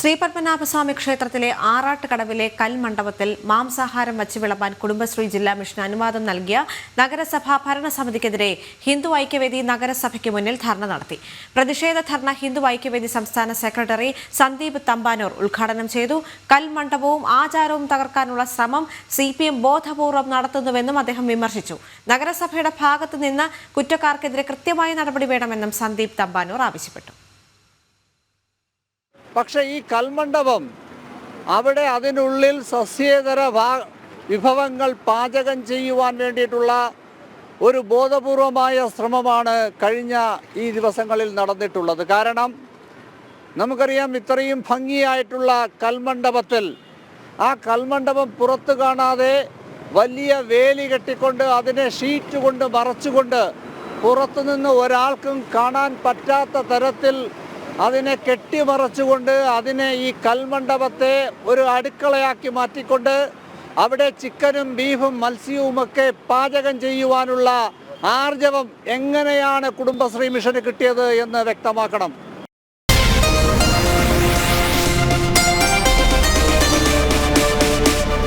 ശ്രീപത്മനാഭസ്വാമി ക്ഷേത്രത്തിലെ ആറാട്ടുകടവിലെ കൽമണ്ഡപത്തിൽ മാംസാഹാരം വച്ച് വിളമ്പാൻ കുടുംബശ്രീ ജില്ലാ മിഷൻ അനുവാദം നൽകിയ നഗരസഭാ ഭരണസമിതിക്കെതിരെ ഹിന്ദു ഐക്യവേദി നഗരസഭയ്ക്ക് മുന്നിൽ ധർണ നടത്തി. പ്രതിഷേധ ധർണ ഹിന്ദു ഐക്യവേദി സംസ്ഥാന സെക്രട്ടറി സന്ദീപ് തമ്പാനൂർ ഉദ്ഘാടനം ചെയ്തു. കൽമണ്ഡപവും ആചാരവും തകർക്കാനുള്ള ശ്രമം സി പി എം ബോധപൂർവം നടത്തുന്നുവെന്നും അദ്ദേഹം വിമർശിച്ചു. നഗരസഭയുടെ ഭാഗത്തുനിന്ന് കുറ്റക്കാർക്കെതിരെ കൃത്യമായ നടപടി വേണമെന്നും സന്ദീപ് തമ്പാനൂർ ആവശ്യപ്പെട്ടു. പക്ഷേ ഈ കൽമണ്ഡപം അവിടെ അതിനുള്ളിൽ സസ്യേതര വിഭവങ്ങൾ പാചകം ചെയ്യുവാൻ വേണ്ടിയിട്ടുള്ള ഒരു ബോധപൂർവമായ ശ്രമമാണ് കഴിഞ്ഞ ഈ ദിവസങ്ങളിൽ നടന്നിട്ടുള്ളത്. കാരണം നമുക്കറിയാം ഇത്രയും ഭംഗിയായിട്ടുള്ള കൽമണ്ഡപത്തിൽ ആ കൽമണ്ഡപം പുറത്തു കാണാതെ വലിയ വേലി കെട്ടിക്കൊണ്ട് അതിനെ ഷീറ്റ് കൊണ്ട് മറച്ചുകൊണ്ട് പുറത്തുനിന്ന് ഒരാൾക്കും കാണാൻ പറ്റാത്ത തരത്തിൽ അതിനെ കെട്ടിമറച്ചുകൊണ്ട് അതിനെ ഈ കൽമണ്ഡപത്തെ ഒരു അടുക്കളയാക്കി മാറ്റിക്കൊണ്ട് അവിടെ ചിക്കനും ബീഫും മത്സ്യവുമൊക്കെ പാചകം ചെയ്യുവാനുള്ള ആർജവം എങ്ങനെയാണ് കുടുംബശ്രീ മിഷന് കിട്ടിയത് എന്ന് വ്യക്തമാക്കണം.